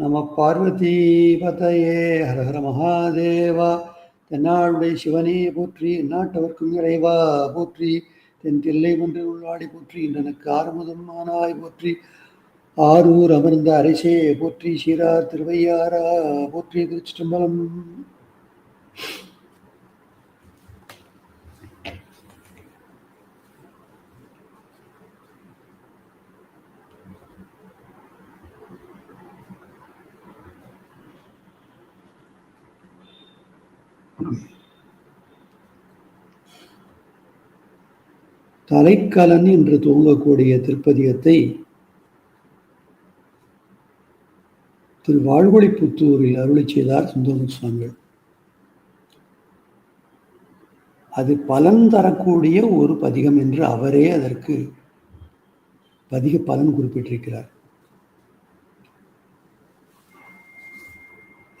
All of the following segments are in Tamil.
நம பார்வதி பதையே ஹரஹர மகாதேவா. தென்னாளுடைய சிவனே போற்றி நாட்டவர்க்கும் இறைவா போற்றி. தென் தில்லை ஒன்று உள்ளாடி போற்றி இன்றனுக்கு ஆறுமுதன்மானாய் போற்றி. ஆரூர் அமர்ந்த அரிசே போற்றி சீரார் திருவையாரா போற்றி திருச்சிற்றம்பலம். தலைக்கலன் என்று துவங்கக்கூடிய திருப்பதிகத்தை திரு வாழ்வொழிப்புத்தூரில் அருளி செய்தார் சுந்தரமு சுவாமிகள் அது பலன் தரக்கூடிய ஒரு பதிகம் என்று அவரே அதற்கு பதிக பலன் குறிப்பிட்டிருக்கிறார்.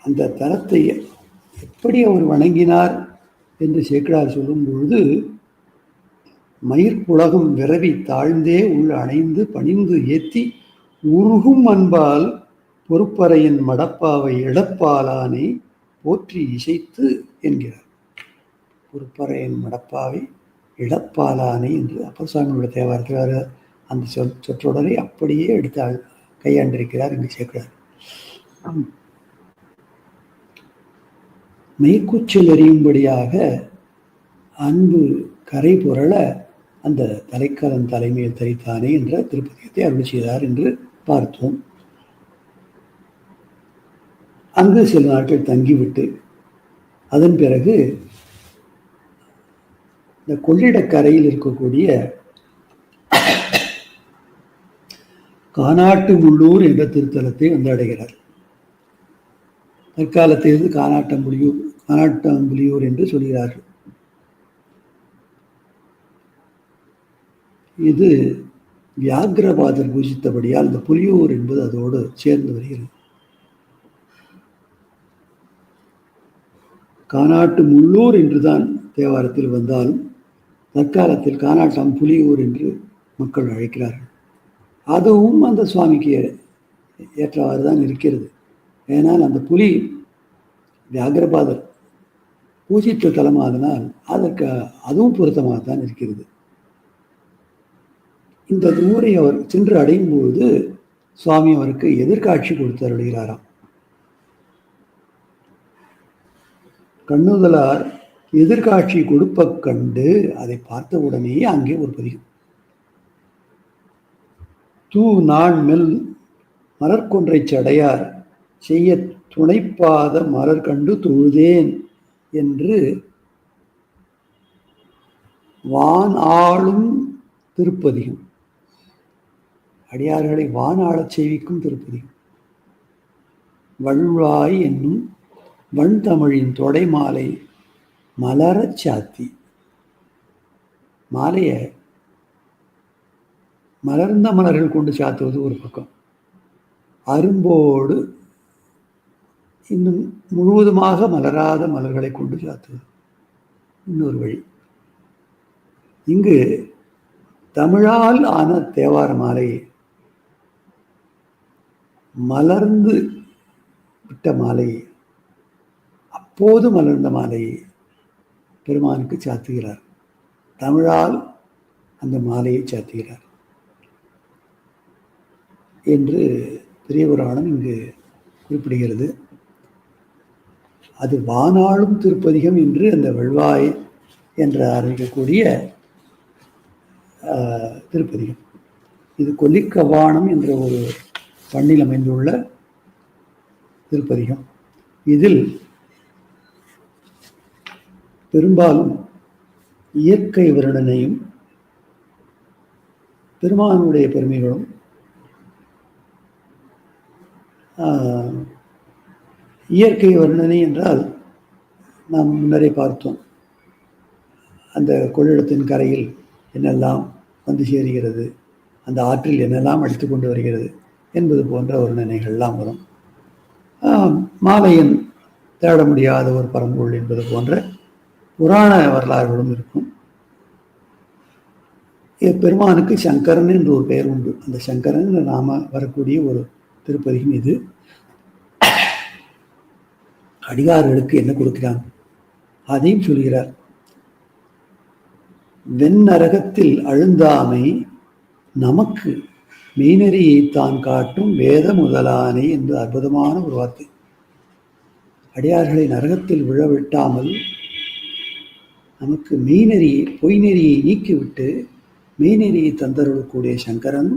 அந்த தரத்தை எப்படி அவர் வணங்கினார் என்று சேக்கடார் சொல்லும் பொழுது மயிர்ப்புலகம் விரவி தாழ்ந்தே உள் அணைந்து பணிந்து ஏத்தி உருகும் அன்பால் பொறுப்பறையின் மடப்பாவை இடப்பாலானை போற்றி இசைத்து என்கிறார். பொறுப்பறையின் மடப்பாவை இடப்பாலானை என்று அப்பசாமியோட தேவாரத்தில் அந்த சொல் சொற்றொடரை அப்படியே எடுத்து கையாண்டிருக்கிறார் என்று சேர்க்கிறார். மெய்க்குச்சல் எறியும்படியாக அன்பு கரை புரள அந்த தலைக்காலன் தலைமையில் தரித்தானே என்ற திருப்பதியத்தை அருள் செய்தார் என்று பார்த்தோம். அங்கு சில நாட்கள் தங்கிவிட்டு அதன் பிறகு இந்த கொள்ளிடக்கரையில் இருக்கக்கூடிய கானாட்டு முள்ளூர் என்ற திருத்தலத்தை வந்து அடைகிறார். தற்காலத்திலிருந்து கானாட்டம்புலியூர் கானாட்டம்புலியூர் என்று சொல்கிறார்கள். இது வியாகிரபாதர் பூஜித்தபடியால் இந்த புலியூர் என்பது அதோடு சேர்ந்து வருகிறது. கானாட்டு முள்ளூர் என்றுதான் தேவாரத்தில் வந்தாலும் தற்காலத்தில் கானாட்டம் புலியூர் என்று மக்கள் அழைக்கிறார்கள். அதுவும் அந்த சுவாமிக்கு ஏற்றவாறு தான் இருக்கிறது. ஏனால் அந்த புலி வியாகிரபாதர் பூஜித்த தலமாதனால் அதற்கு அதுவும் பொருத்தமாக தான் இருக்கிறது. இந்த ஊரை அவர் சென்று அடையும் பொழுது சுவாமி அவருக்கு எதிர்காட்சி கொடுத்து அருளுகிறாராம். கண்ணுதலார் எதிர்காட்சி கொடுப்ப கண்டு அதை பார்த்த உடனேயே அங்கே ஒரு பதிகம். தூ நான் மெல் மலர்கொன்றை சடையார் செய்ய துணைப்பாத மலர் கண்டு தொழுதேன் என்று வான் ஆளும் திருப்பதிகம். அடியார்களை வானாளச் செய்விக்கும் திருப்பதி. வள்வாய் என்னும் வண்தமிழின் தொடை மாலை மலரச் சாத்தி. மாலையை மலர்ந்த மலர்கள் கொண்டு சாத்துவது ஒரு பக்கம். அரும்போடு இன்னும் முழுவதுமாக மலராத மலர்களை கொண்டு சாத்துவது இன்னொரு வழி. இங்கு தமிழால் ஆன தேவார மாலையை மலர்ந்து விட்ட மாலையை அப்போது மலர்ந்த மாலையை பெருமானுக்கு சாத்துகிறார். தமிழால் அந்த மாலையை சாத்துகிறார். என்று பெரிய புராணம் இங்கு குறிப்பிடுகிறது. அது வானாளும் திருப்பதிகம் என்று அந்த வெள்வாய் என்று அறிவிக்கக்கூடிய திருப்பதிகம். இது கொல்லிக்கவானம் என்ற ஒரு பண்ணில் அமைந்துள்ள திருப்பதிகம். இதில் பெரும்பாலும் இயற்கை வருடனையும் பெருமானுடைய பெருமைகளும் இயற்கை வர்ணனை என்றால் நாம் முன்னரே பார்த்தோம். அந்த கொள்ளிடத்தின் கரையில் என்னெல்லாம் வந்து சேருகிறது அந்த ஆற்றில் என்னெல்லாம் அடித்து கொண்டு வருகிறது என்பது போன்ற வர்ணனைகள்லாம் வரும். மாலையன் தேட முடியாத ஒரு பரம்பொருள் என்பது போன்ற புராண வரலாறுகளும் இருக்கும். பெருமானுக்கு சங்கரன் என்று ஒரு பெயர் உண்டு. அந்த சங்கரன் நாம வரக்கூடிய ஒரு திருப்பதியும் இது. அடிகாரர்களுக்கு என்ன கொடுக்கிறான்? அதையும் சொல்கிறார். வெண்ணரகத்தில் அழுந்தாமை நமக்கு மெய்நெறியை தான் காட்டும் வேத முதலானே என்று அற்புதமான ஒரு வார்த்தை. அடியார்களை நரகத்தில் விழவிட்டாமல் நமக்கு மெய்நெறியை பொய்நெறியை நீக்கிவிட்டு மெய்நெறியை தந்தருளக்கூடிய சங்கரன்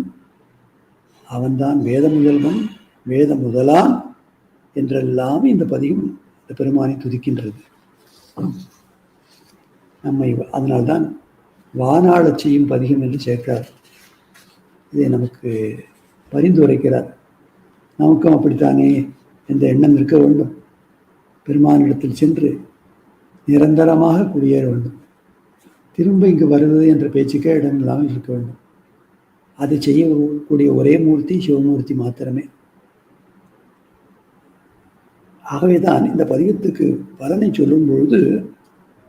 அவன்தான் வேத முதல்வன் வேத முதலான் என்றெல்லாம் இந்த பதியும் இந்த பெருமானை துதிக்கின்றது. நம்மை அதனால்தான் வானாள செய்யும் பதிகம் என்று சேர்க்கிறார். இதை நமக்கு பரிந்துரைக்கிறார் நமக்கும் அப்படித்தானே இந்த எண்ணம் இருக்க வேண்டும். பெருமானிடத்தில் சென்று நிரந்தரமாக குடியேற வேண்டும். திரும்ப இங்கு வருவது என்ற பேச்சுக்கே இடம் இல்லாமல் இருக்க வேண்டும். அதை செய்யக்கூடிய ஒரே மூர்த்தி சிவமூர்த்தி மாத்திரமே. ஆகவேதான் இந்த பதிகத்துக்கு பலனை சொல்லும் பொழுது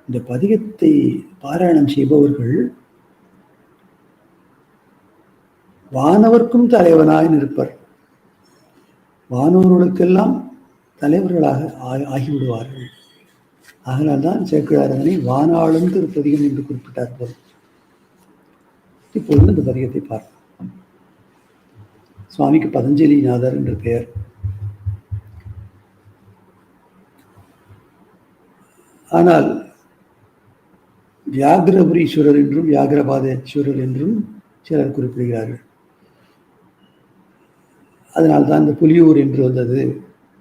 இந்த பதிகத்தை பாராயணம் செய்பவர்கள் வானவர்க்கும் தலைவனாய் நிற்பர். வானவர்களுக்கெல்லாம் தலைவர்களாக ஆ- ஆகிவிடுவார்கள். அதனால்தான் சேக்கிழாரங்கனை வானாளும் திருப்பதிகம் என்று குறிப்பிட்டார் போல். இப்பொழுது இந்த பதிகத்தை பார்ப்போம். சுவாமிக்கு பதஞ்சலிநாதர் என்று பெயர். ஆனால் வியாகிரபுரீஸ்வரர் என்றும் வியாகிரபாதேஸ்வரர் என்றும் சிலர் குறிப்பிடுகிறார்கள். அதனால்தான் இந்த புலியூர் என்று வந்தது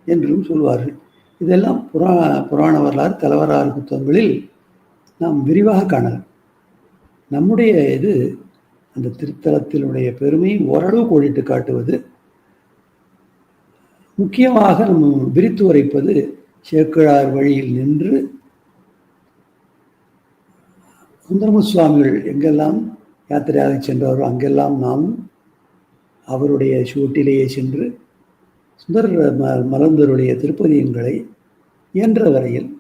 என்றும் சொல்வார்கள். இதெல்லாம் புரா புராண வரலாறு தலவராறு புத்தகங்களில் நாம் விரிவாக காணலாம். நம்முடைய இது அந்த திருத்தலத்தினுடைய பெருமையை ஓரளவு கோடிட்டு காட்டுவது முக்கியமாக நம்ம விரித்து உரைப்பது சேக்கிழார் வழியில் நின்று சுந்தரமு சுவாமிகள் எங்கெல்லாம் யாத்திரையாக சென்றாரோ அங்கெல்லாம் நாம் அவருடைய சூட்டிலேயே சென்று சுந்தர ம மலர்ந்தருடைய திருப்பதியங்களை இயன்ற வரையில்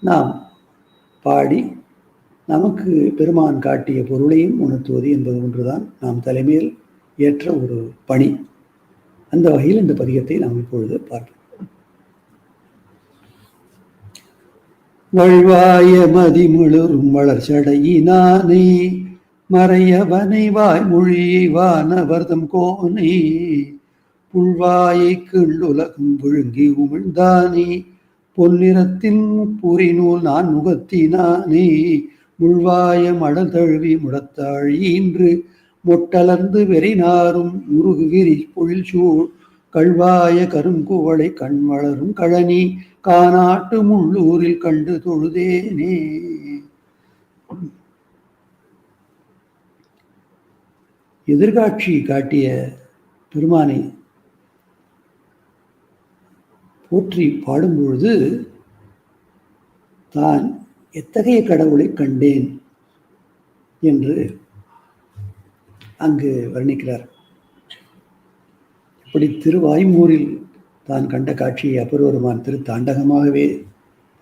நாம் பாடி நமக்கு பெருமான் காட்டிய பொருளையும் உணர்த்துவது என்பது ஒன்றுதான். நாம் தலைமையில் ஏற்ற ஒரு பணி. அந்த வகையில் இந்த பதிகத்தை நாம் இப்பொழுது பார்ப்போம். வழ்வாய மதிமுழுரும் வளர்ச்சடையினானே மறையவனை வாய்மொழியை வானவர்தம் கோனே புல்வாயை கீழுலகும் விழுங்கி உமிழ்ந்தானே. பொன்னிறத்தின் புரிநூல் நான் முகத்தினானே. முழ்வாய மடல் தழுவி முடத்தாழீன்று மொட்டலர்ந்து வெறினாரும் உருகுகிரி பொழில் சூழ் கல்வாய கருங்குவளை கண் வளரும் கழனி காநாட்டு முள்ளூரில் கண்டு தொழுதேனே. எதிர்காட்சி காட்டிய பெருமானை போற்றி பாடும்பொழுது தான் எத்தகைய கடவுளை கண்டேன் என்று அங்கு வர்ணிக்கிறார். இப்படி திருவாய்மூரில் தான் கண்ட காட்சியை அப்பருவருமான் திரு தாண்டகமாகவே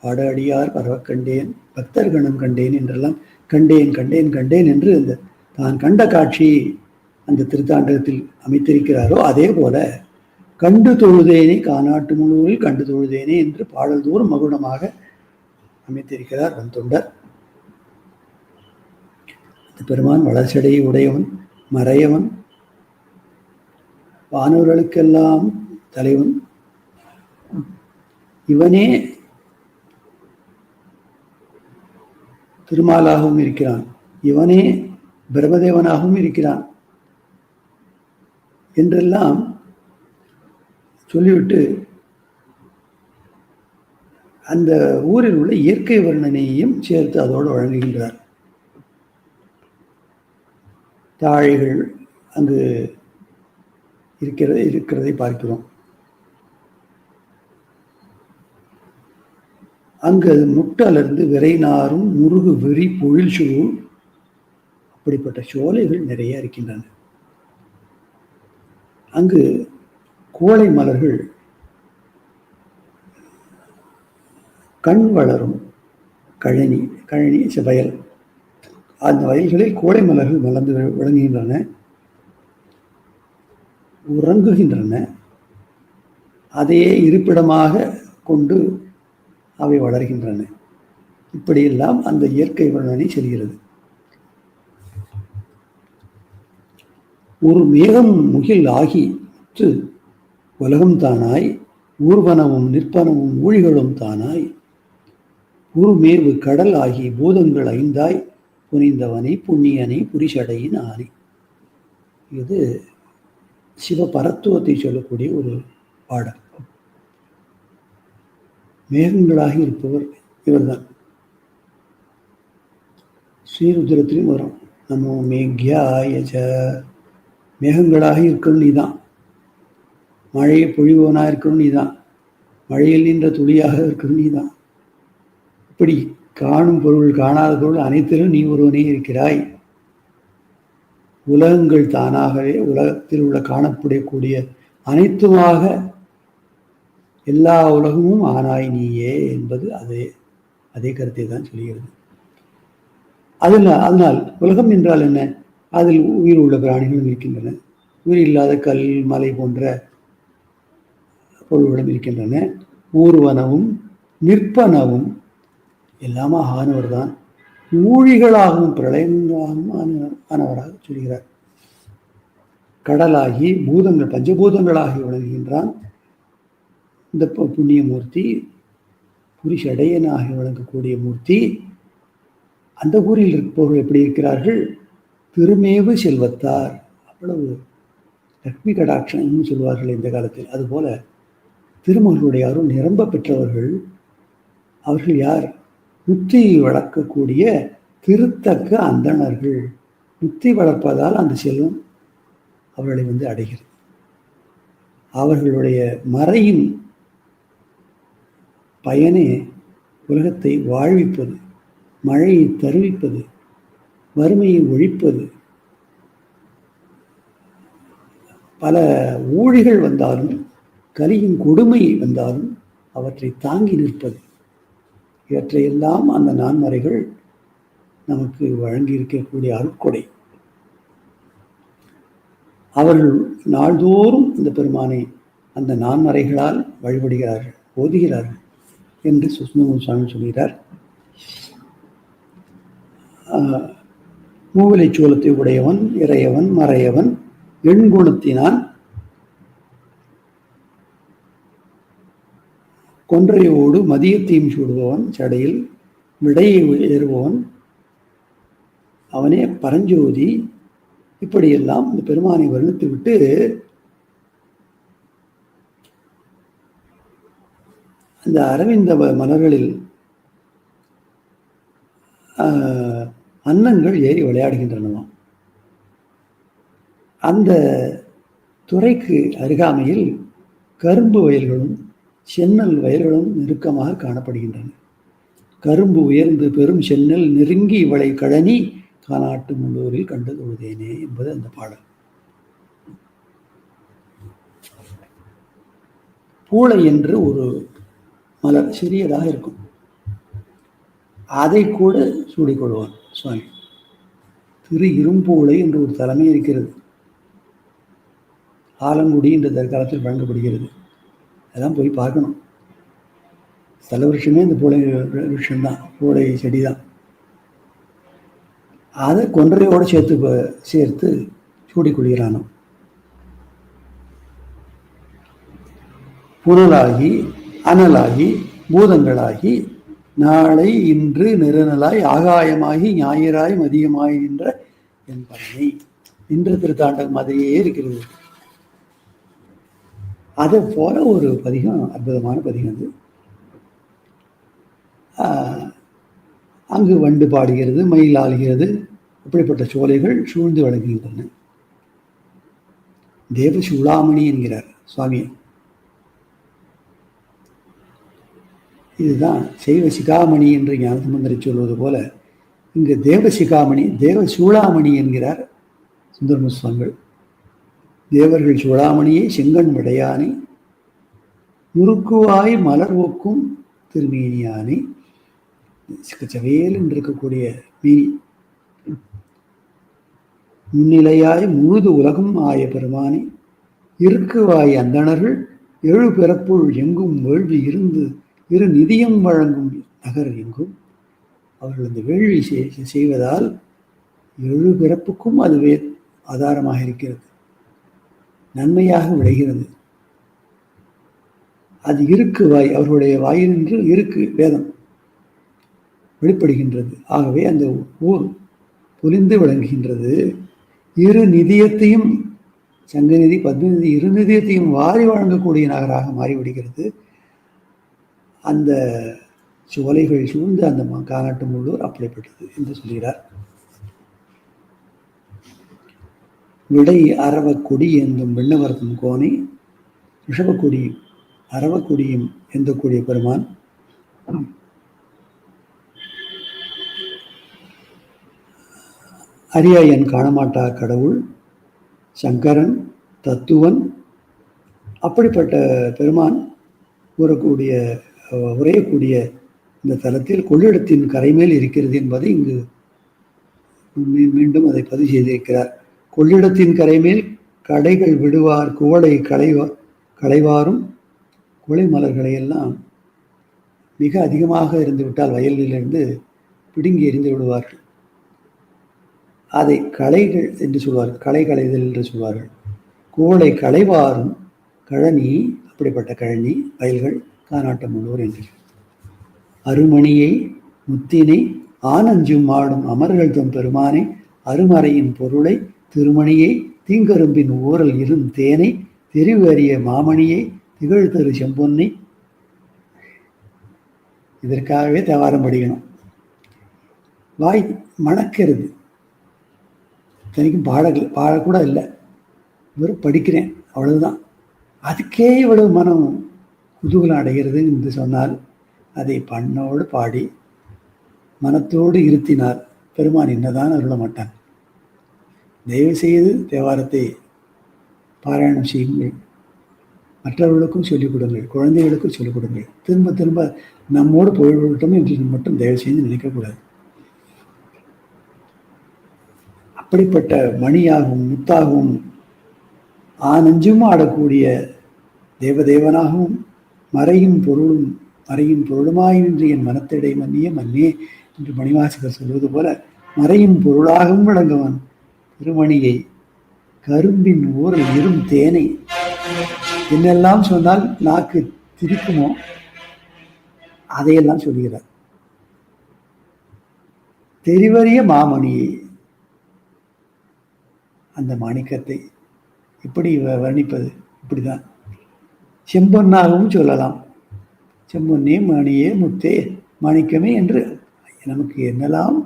பாடாடியார் பரவ கண்டேன் பக்தர்கணம் கண்டேன் என்றெல்லாம் கண்டேன் கண்டேன் கண்டேன் என்று அந்த தான் கண்ட காட்சி அந்த திருத்தாண்டகத்தில் அமைத்திருக்கிறாரோ அதே போல கண்டு தொழுதேனே காநாட்டு முழுவதில் கண்டு தொழுதேனே என்று பாடல்தோறும் மகுடமாக அமைத்திருக்கிறார் வந்தொண்டர் பெருமான் வளர்ச்சடையை உடையவன் மறையவன் வானவர்களுக்கெல்லாம் தலைவன். இவனே திருமாலாகவும் இருக்கிறான். இவனே பிரம்மதேவனாகவும் இருக்கிறான். என்றெல்லாம் சொல்லிவிட்டு அந்த ஊரில் உள்ள இயற்கை வர்ணனையையும் சேர்த்து அதோடு வழங்குகின்றார். தாழைகள் அங்கு இருக்கிறத இருக்கிறதை பார்க்கிறோம். அங்கு அது முட்டலர்ந்து விரைநாரும் முருகு வெறி பொழில் சூழ் அப்படிப்பட்ட சோலைகள் நிறைய இருக்கின்றன. அங்கு கோழை மலர்கள் கண் வளரும் கழனி கழனி வயல். அந்த வயல்களில் கோடை மலர்கள் மலர்ந்து விளங்குகின்றன உறங்குகின்றன. அதையே இருப்பிடமாக கொண்டு அவை வளர்கின்றன. இப்படியெல்லாம் அந்த இயற்கை வர்ணனை செல்கிறது. ஒரு மேகம் முகில் ஆகி உலகம் தானாய் ஊர்வனமும் நிற்பனமும் ஊழிகளும் தானாய். உருமேவு கடல் ஆகி பூதங்கள் ஐந்தாய் புனிந்தவனை புண்ணியனை புரிஷடையின் ஆணை இது சிவபரத்துவத்தை சொல்லக்கூடிய ஒரு பாடல். மேகங்களாக இருப்பவர் இவர்தான். ஸ்ரீருத்ரத்திலும் வரும். நமோ மேக்யாயஜ மேகங்களாக இருக்கணும் நீ தான் மழையை பொழிவனாக இருக்கணும் நீ தான் மழையில் நின்ற துளியாக இருக்கணும் நீ தான் இப்படி காணும் பொருள் காணாத பொருள் அனைத்திலும் நீ ஒருவனே இருக்கிறாய். உலகங்கள் தானாகவே உலகத்தில் உள்ள காணப்படக்கூடிய அனைத்துமாக எல்லா உலகமும் ஆனாய் நீயே என்பது அதே அதே கருத்தை தான் சொல்கிறது. அதில் அதனால் உலகம் என்றால் என்ன? அதில் உயிர் உள்ள பிராணிகளும் இருக்கின்றன. உயிர் இல்லாத கல் மலை போன்ற பொருள்களும் இருக்கின்றன. ஊர்வனவும் நிற்பனவும் எல்லாமா ஆனவர் தான். ஊழிகளாகவும் பிரளயங்களாகவும் ஆனவராக சொல்கிறார். கடலாகி பூதங்கள் பஞ்சபூதங்களாகி விளங்குகின்றான் இந்த புண்ணிய மூர்த்தி புரிஷடையனாகி விளங்கக்கூடிய மூர்த்தி. அந்த ஊரில் இருப்பவர்கள் எப்படி இருக்கிறார்கள்? திருமேவு செல்வத்தார். அவ்வளவு லக்ஷ்மி கடாட்சம்னு சொல்வார்கள் இந்த காலத்தில். அதுபோல திருமகளுடைய அருள் நிரம்ப பெற்றவர்கள் அவர்கள் யார்? முத்தி வளர்க்கக்கூடிய திருத்தக்க அந்தணர்கள். முத்தி வளர்ப்பதால் அந்த செல்வம் அவர்களை வந்து அடைகிறது. அவர்களுடைய மறையின் பயனே உலகத்தை வாழ்விப்பது மழையை தருவிப்பது வறுமையை ஒழிப்பது. பல ஊழிகள் வந்தாலும் கலியின் கொடுமை வந்தாலும் அவற்றை தாங்கி நிற்பது. இவற்றையெல்லாம் அந்த நான்மறைகள் நமக்கு வழங்கி இருக்கக்கூடிய அருட்கொடை. அவர்கள் நாள்தோறும் இந்த பெருமானை அந்த நான்மறைகளால் வழிபடுகிறார்கள் ஓதுகிறார்கள் என்று சுஷ்ணமு சுவாமி சொல்கிறார். மூவிலை சோளத்தை உடையவன் இறையவன் மறையவன் எண்குணத்தினான் கொன்றையோடு மதியத்தையும் சூடுபவன் சடையில் விடையை ஏறுபவன். அவனே பரஞ்சோதி. இப்படியெல்லாம் இந்த பெருமானை வர்ணித்து விட்டு அந்த அரவிந்த மலர்களில் அன்னங்கள் ஏறி விளையாடுகின்றனவாம் அந்த துறைக்கு அருகாமையில் கரும்பு வயல்களும் சென்னல் வயல்களும் நெருக்கமாக காணப்படுகின்றன. கரும்பு உயர்ந்து பெரும் சென்னல் நெருங்கி இவளை கழனி காநாட்டு முள்ளூரில் கண்டு தொழுதேனே என்பது அந்த பாடல். பூளை என்று ஒரு மலர் சிறியதாக இருக்கும். அதை கூட சூடிக்கொள்வான் சுவாமி திரு இரும்பூளை என்று ஒரு தலைமை இருக்கிறது. ஆலங்குடி என்ற தற்காலத்தில் வழங்கப்படுகிறது. அதெல்லாம் போய் பார்க்கணும். சில வருஷமே இந்த பூளை விஷயம்தான். பூளை செடி தான் அதை கொன்றையோடு சேர்த்து சேர்த்து சூடி கொள்கிறானோ? புனலாகி அனலாகி பூதங்களாகி நாளை இன்று நெருநலாய் ஆகாயமாகி ஞாயிறாய் மதியமாய் நின்ற என் பலனை நின்ற திருத்தாண்டகம் மாதிரியே இருக்கிறது. அதை போல ஒரு பதிகம் அற்புதமான பதிகம் அது. அங்கு வண்டு பாடுகிறது மயில் ஆளுகிறது அப்படிப்பட்ட சோலைகள் சூழ்ந்து வழங்குகின்றன. தேவசூலாமணி என்கிறார் சுவாமி. இதுதான் செய்வ சிகாமணி என்று ஞானசம்பந்தரை சொல்வது போல இங்கு தேவ சிகாமணி தேவ சூளாமணி என்கிறார் சுந்தரமு சுவாமிகள் தேவர்கள் சூளாமணியை செங்கண் விடையானை முறுக்குவாய் மலர் ஒக்கும் திருமேனியானை சவேல் என்று இருக்கக்கூடிய மீனி. முன்னிலையாய் முழுது உலகம் ஆய பெருமானை இருக்குவாய் அந்தணர்கள் எழு பிறப்புள் எங்கும் வேள்வி இருந்து இரு நிதியம் வழங்கும் நகர் எங்கும். அவர்கள் இந்த வேள்வி செய்- செய்வதால் எழு பிறப்புக்கும் அதுவே ஆதாரமாக இருக்கிறது. நன்மையாக விளைகிறது. அது இருக்கு வாய் அவர்களுடைய வாயினின்று இருக்கு வேதம் வெளிப்படுகின்றது. ஆகவே அந்த ஊர் புரிந்து விளங்குகின்றது. இரு நிதியத்தையும் சங்கநிதி பத்மநிதி இரு நிதியத்தையும் வாரி வழங்கக்கூடிய நகராக மாறிவிடுகிறது. அந்த சோலைகள் சூழ்ந்த அந்த மா- கானாட்டு முள்ளூர் அப்படிப்பட்டது என்று சொல்கிறார். விடை அரவக்கொடி என்னும் விண்ணவரத்தும் கோணை ரிஷபக்கொடி அரவக்கொடியும் எந்தக்கூடிய பெருமான்? அரியாயன் காணமாட்டா கடவுள் சங்கரன் தத்துவன் அப்படிப்பட்ட பெருமான் கூறக்கூடிய உரையக்கூடிய இந்த தலத்தில் கொள்ளிடத்தின் கரைமேல் இருக்கிறது என்பதை இங்கு மீண்டும் அதை பதிவு செய்திருக்கிறார். கொள்ளிடத்தின் கரைமேல் கடைகள் விடுவார் குவளை களைவா களைவாரும் குலை மலர்களை எல்லாம் மிக அதிகமாக இருந்துவிட்டால் வயலிலிருந்து பிடுங்கி எறிந்து விடுவார்கள். அதை களைகள் என்று சொல்வார்கள் களை களைதல் என்று சொல்வார்கள். குவளை களைவாரும் கழனி அப்படிப்பட்ட கழனி வயல்கள் கானாட்டம் முழுவர் என்று. அருமணியை முத்தினை ஆனஞ்சும் ஆடும் அமர்கள் தம் பெருமானை அருமறையின் பொருளை திருமணியை தீங்கரும்பின் ஊரல் இரும் தேனை தெரிவு அறிய மாமணியை திகழ் செம்பொன்னை. இதற்காகவே தேவாரம் படிக்கணும். வாய் மணக்கிறது. தனிக்கும் பாடல பாடக்கூட இல்லை. வெறும் படிக்கிறேன். அவ்வளவுதான். அதுக்கே இவ்வளவு மனம் குதூகலம் அடைகிறது என்று சொன்னால் அதை பண்ணோடு பாடி மனத்தோடு இருத்தினார் பெருமான் என்னதான் அருள மாட்டான் தயவு செய்து தேவாரத்தை பாராயணம் செய்யுங்கள். மற்றவர்களுக்கும் சொல்லிக் கொடுங்கள் குழந்தைகளுக்கும் சொல்லிக் கொடுங்கள். திரும்ப திரும்ப நம்மோடு போய்விட்டோம் என்று மட்டும் தயவு செய்து நினைக்கக்கூடாது. அப்படிப்பட்ட மணியாகவும் முத்தாகவும் ஆனஞ்சும் ஆடக்கூடிய தேவதேவனாகவும் மறையின் பொருளும் மறையின் பொருளுமாய் நின்று என் மனத்திடை மன்னிய மன்னே என்று மணிவாசகர் சொல்வது போல மறையின் பொருளாகவும் விளங்குவன். திருமணியை கரும்பின் ஊரில் இரும் தேனை என்னெல்லாம் சொன்னால் நாக்கு திரிக்குமோ அதையெல்லாம் சொல்கிறார் தெரிவறிய மாமணியை அந்த மாணிக்கத்தை இப்படி வ- வர்ணிப்பது இப்படிதான். செம்பொன்னாகவும் சொல்லலாம். செம்பொன்னே மணியே முத்தே மாணிக்கமே என்று. நமக்கு என்னெல்லாம்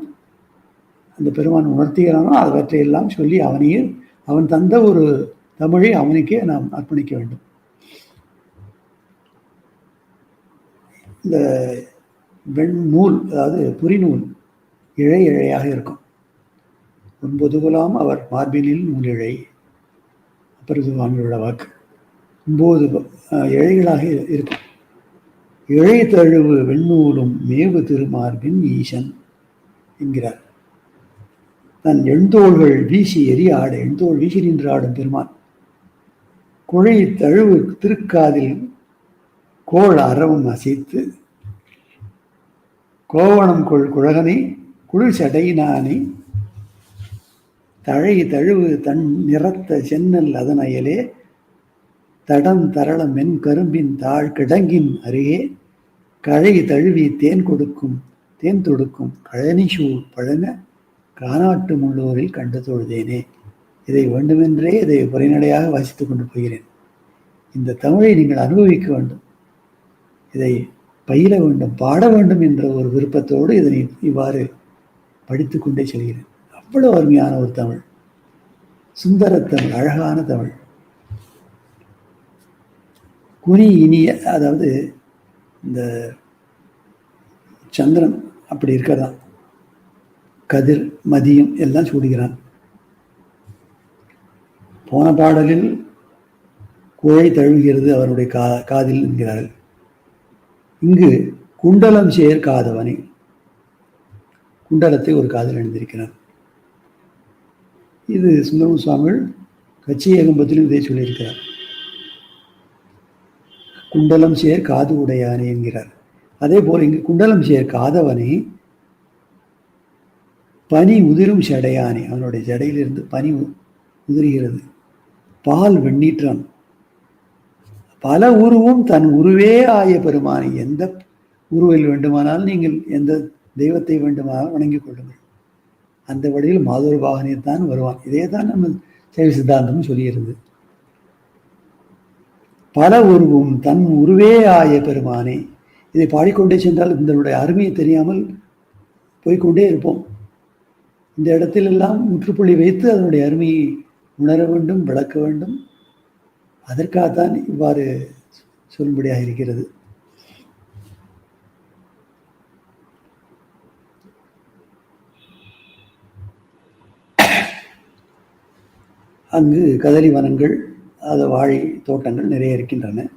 அந்த பெருமான் உணர்த்துகிறானோ அவற்றையெல்லாம் சொல்லி அவனையே அவன் தந்த ஒரு தமிழை அவனுக்கே நாம் அர்ப்பணிக்க வேண்டும். இந்த வெண்நூல் அதாவது புரிநூல் இழை இழையாக இருக்கும். ஒன்பதுகுலாம் அவர் மார்பினில் நூலிழை அப்பருதுவாங்களோட வாக்கு. ஒம்பது இழைகளாக இருக்கும். இழை தழுவு வெண்ணூலும் மேவு திருமார்பின் ஈசன் என்கிறார். தன் எண்தோள்கள் வீசி எரிய ஆட எண்தோள் வீசி நின்று ஆடும் பெருமான். குழை தழுவு திருக்காதில் கோள் அறவும் அசைத்து கோவணம் கொள் குழகனை குளிர் சடையினானை தழை தழுவு தன் நிறத்த சென்னல் அதனையலே தடம் தரள மென் கரும்பின் தாழ் கிடங்கின் அருகே கழை தழுவி தேன் கொடுக்கும் தேன் தொடுக்கும் கழனி பழங்க காணாட்டு முள்ளோரில் கண்டு தொழுதேனே. இதை வேண்டுமென்றே இதை உரைநடையாக வாசித்துக் கொண்டு போகிறேன். இந்த தமிழை நீங்கள் அனுபவிக்க வேண்டும். இதை பயில வேண்டும் பாட வேண்டும் என்ற ஒரு விருப்பத்தோடு இதனை இவ்வாறு படித்துக்கொண்டே செல்கிறேன். அவ்வளவு அருமையான ஒரு தமிழ். சுந்தர தமிழ் அழகான தமிழ். குனி இனிய அதாவது இந்த சந்திரன் அப்படி இருக்கிறதா? கதிர் மதியம் எல்லாம் சூடுகிறான். போன பாடலில் குழை தழுவுகிறது அவருடைய கா காதில் என்கிறார்கள். இங்கு குண்டலம் சேர் காதவனை குண்டலத்தை ஒரு காதில் அணிந்திருக்கிறார் இது சுந்தரமு சுவாமிகள் கச்சி ஏகம்பத்திலும் இதை சொல்லியிருக்கிறார். குண்டலம் சேர் காது உடையானே என்கிறார். அதே போல் இங்கு குண்டலம் சேர் காதவனே பனி உதிரும் சடையானே. அவனுடைய ஜடையிலிருந்து பனி உதிர்கிறது. பால் வெண்ணீற்றான் பல உருவும் தன் உருவே ஆய பெருமானை. எந்த உருவில் வேண்டுமானால் நீங்கள் எந்த தெய்வத்தை வேண்டுமானால் வணங்கிக் கொள்ளுங்கள். அந்த வழியில் மாதொரு பாகனே தான் வருவான். இதே தான் நம்ம சைவ சித்தாந்தம் சொல்லியிருந்தது பல உருவும் தன் உருவே ஆய பெருமானே. இதை பாடிக்கொண்டே சென்றால் இதனுடைய அருமையை தெரியாமல் போய்க்கொண்டே இருப்போம். இந்த இடத்திலெல்லாம் முற்றுப்புள்ளி வைத்து அதனுடைய அருமையை உணர வேண்டும் விளக்க வேண்டும். அதற்காகத்தான் இவ்வாறு சொல்லும்படியாக இருக்கிறது. அங்கு கதலி வனங்கள் அது வாழை தோட்டங்கள் நிறைய இருக்கின்றன.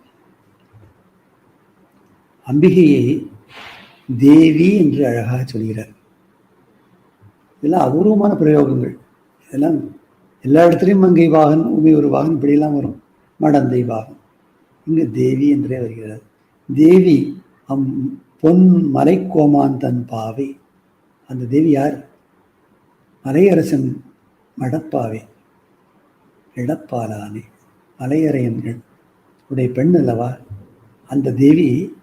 அம்பிகையை தேவி என்று அழகாக சொல்கிறார். இதெல்லாம் அபூர்வமான பிரயோகங்கள். இதெல்லாம் எல்லா இடத்துலையும் மங்கை வாகன் உமை ஒரு வாகன் இப்படியெல்லாம் வரும். மடந்தை வாகன். இங்கு தேவி என்றே வருகிறார். தேவி அம் பொன் மலைக்கோமான் தன் பாவை. அந்த தேவி யார்? மலையரசன் மடப்பாவே. இடப்பாலானே மலையரையன் உடைய பெண் அல்லவா? அந்த தேவி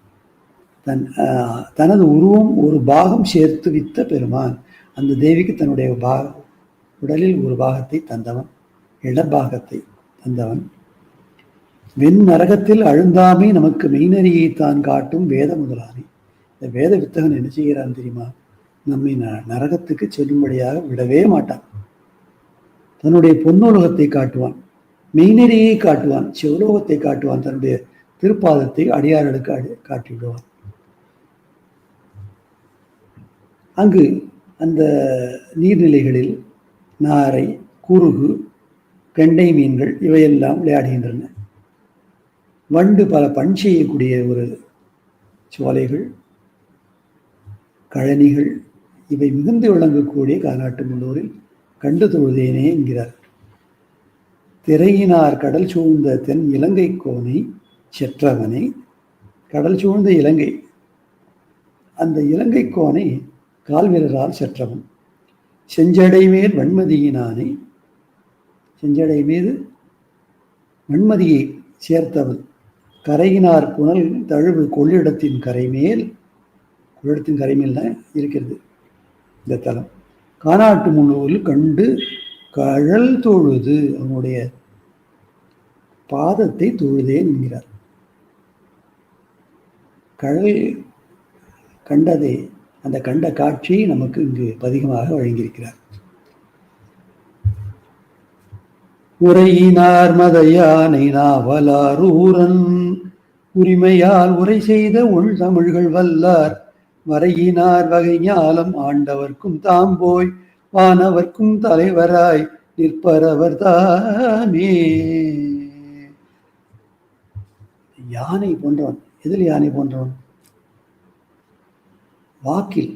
தன் ஆஹ், தனது உருவம் ஒரு பாகம் சேர்த்து வித்த பெருமான். அந்த தேவிக்கு தன்னுடைய பாக உடலில் ஒரு பாகத்தை தந்தவன் இடபாகத்தை தந்தவன். வெண் நரகத்தில் அழுந்தாமை நமக்கு மெய்நறியை தான் காட்டும் வேத முதலானி இந்த வேத வித்தகன் என்ன செய்கிறான் தெரியுமா? நம்மை ந- நரகத்துக்கு செல்லும்படியாக விடவே மாட்டான். தன்னுடைய பொன்னுலகத்தை காட்டுவான். மெய்நெறியை காட்டுவான் சிவலோகத்தை காட்டுவான் தன்னுடைய திருப்பாதத்தை அடியார்களுக்கு அடி காட்டிவிடுவான். அங்கு அந்த நீர்நிலைகளில் நாரை குறுகு கெண்டை மீன்கள் இவையெல்லாம் விளையாடுகின்றன. வண்டு பல பண் செய்யக்கூடிய ஒரு சோலைகள் கழனிகள் இவை மிகுந்து விளங்கக்கூடிய காநாட்டு முன்னோரில் கண்டு தொழுதேனே என்கிறார். திரையினார் கடல் சூழ்ந்த தென் இலங்கை கோனை செற்றவனை. கடல் சூழ்ந்த இலங்கை. அந்த இலங்கை கோனை கால்வீரரால் செற்றவன். செஞ்சடை மேல் வன்மதியினானை. செஞ்சடை மீது வன்மதியை சேர்த்தவன். கரையினார் புனல் தழுவு கொள்ளிடத்தின் கரைமேல் கொள்ளிடத்தின் கரைமேல் தான் இருக்கிறது இந்த தலம். காணாட்டு முன்னூரில் கண்டு கழல் தொழுது அவனுடைய பாதத்தை தொழுதேன் என்கிறார். கழல் கண்டதை அந்த கண்ட காட்சியை நமக்கு இங்கு பதிகமாக வழங்கியிருக்கிறார். உரையினார் மதையானை நாவலாரூரன் உரிமையால் உரை செய்த உள் தமிழ்கள் வல்லார் வரையினார் வகை ஞாலம் ஆண்டவர்க்கும் தாம் போய் வானவர்க்கும் தலைவராய் நிற்பரவர் தாமே யானை போன்றவன் எதில் யானை போன்றவன்? வாக்கில்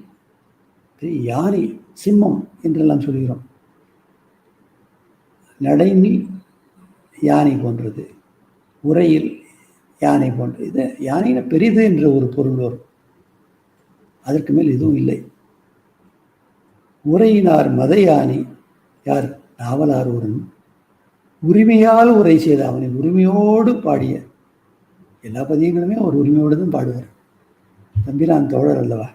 யானை சிம்மம் என்றெல்லாம் சொல்கிறோம். நடைனில் யானை போன்றது உரையில் யானை போன்றது இது யானையின பெரிது என்ற ஒரு பொருள் வரும். அதற்கு மேல் எதுவும் இல்லை. உரையினார் மதையானி. யார்? நாவலார் ஒருவன் உரிமையால் உரை செய்த அவனை உரிமையோடு பாடிய எல்லா பதியங்களுமே அவர் உரிமையோடு தான் பாடுவார். தம்பிரான் தோழர் அல்லவா?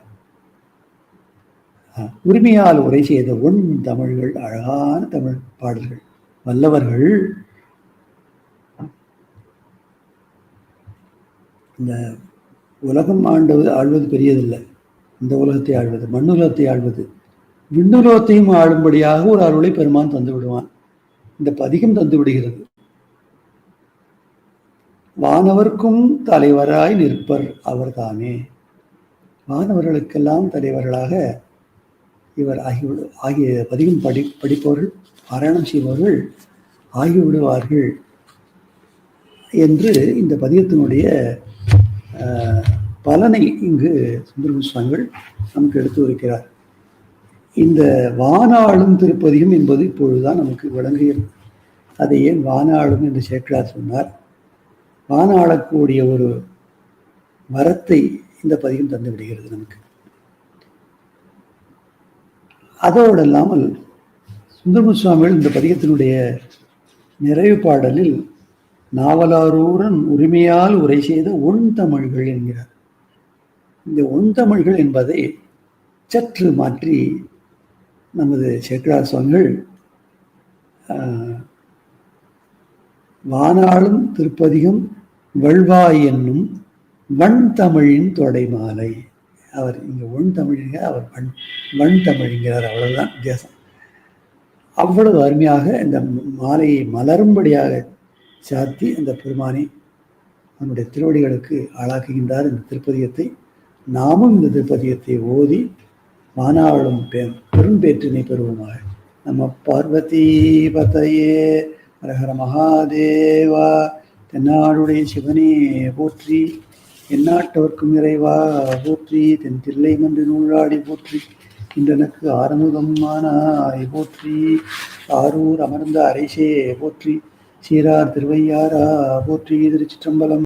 உரிமையால் உரை செய்த ஒன் தமிழ்கள் அழகான தமிழ் பாடல்கள் வல்லவர்கள். இந்த உலகம் ஆண்டு ஆழ்வது பெரியதில்லை. இந்த உலகத்தை ஆழ்வது மண்ணுலகத்தை ஆழ்வது. விண்ணுலகத்தையும் ஆளும்படியாக ஒரு அருளை பெருமான் தந்து விடுவான். இந்த பதிகம் தந்து விடுகிறது. வானவர்க்கும் தலைவராய் நிற்பர் அவர்தானே. வானவர்களுக்கெல்லாம் தலைவர்களாக இவர் ஆகிவிடு ஆகிய பதிகம் படி படிப்பவர்கள் பாராயணம் செய்பவர்கள் ஆகிவிடுவார்கள் என்று இந்த பதிகத்தினுடைய ஆஹ், பலனை இங்கு சுந்தரம சுவாமிகள் நமக்கு எடுத்து வருகிறார். இந்த வானாளும் திருப்பதியும் என்பது இப்பொழுதுதான் நமக்கு விளங்குகிறது. அதை ஏன் வானாளும் என்று சேக்கிழார் சொன்னார்? வானாளக்கூடிய ஒரு வரத்தை இந்த பதிகம் தந்து விடுகிறது நமக்கு. அதோடு இல்லாமல் சுந்தரமு சுவாமிகள் இந்த பதிகத்தினுடைய நிறைவு பாடலில் நாவலாரூரன் உரிமையால் உரை செய்த ஒன் தமிழ்கள் என்கிறார். இந்த ஒன் தமிழ்கள் என்பதை சற்று மாற்றி நமது சேக்கரார் சுவாமிகள் வானாளும் திருப்பதியும் வள்வாய் என்னும் வண் தமிழின் தொடை மாலை அவர் இங்கே ஒன் தமிழ்ங்க அவர் வண் வண் தமிழ்ங்கிறார் அவ்வளவுதான் வித்தியாசம். அவ்வளவு அருமையாக இந்த மாலையை மலரும்படியாக சாத்தி அந்த பெருமானை அவனுடைய திருவடிகளுக்கு ஆளாக்குகின்றார் இந்த திருப்பதியத்தை. நாமும் இந்த திருப்பதியத்தை ஓதி மானாவளும் பெண் பெரும்பேற்றினை பெறுவோமாக. நம்ம பார்வதி பதையே ஹரஹர மகாதேவா தென்னாடுடைய சிவனே போற்றி எந்நாட்டவர்க்கும் இறைவா போற்றி தென் தில்லை மன்று நூலாடி போற்றி இன்றனுக்கு ஆரமுதம் போற்றி ஆரூர் அமர்ந்த அரைசே போற்றி சீரார் திருவையாரா போற்றி திருச்சிற்றம்பலம்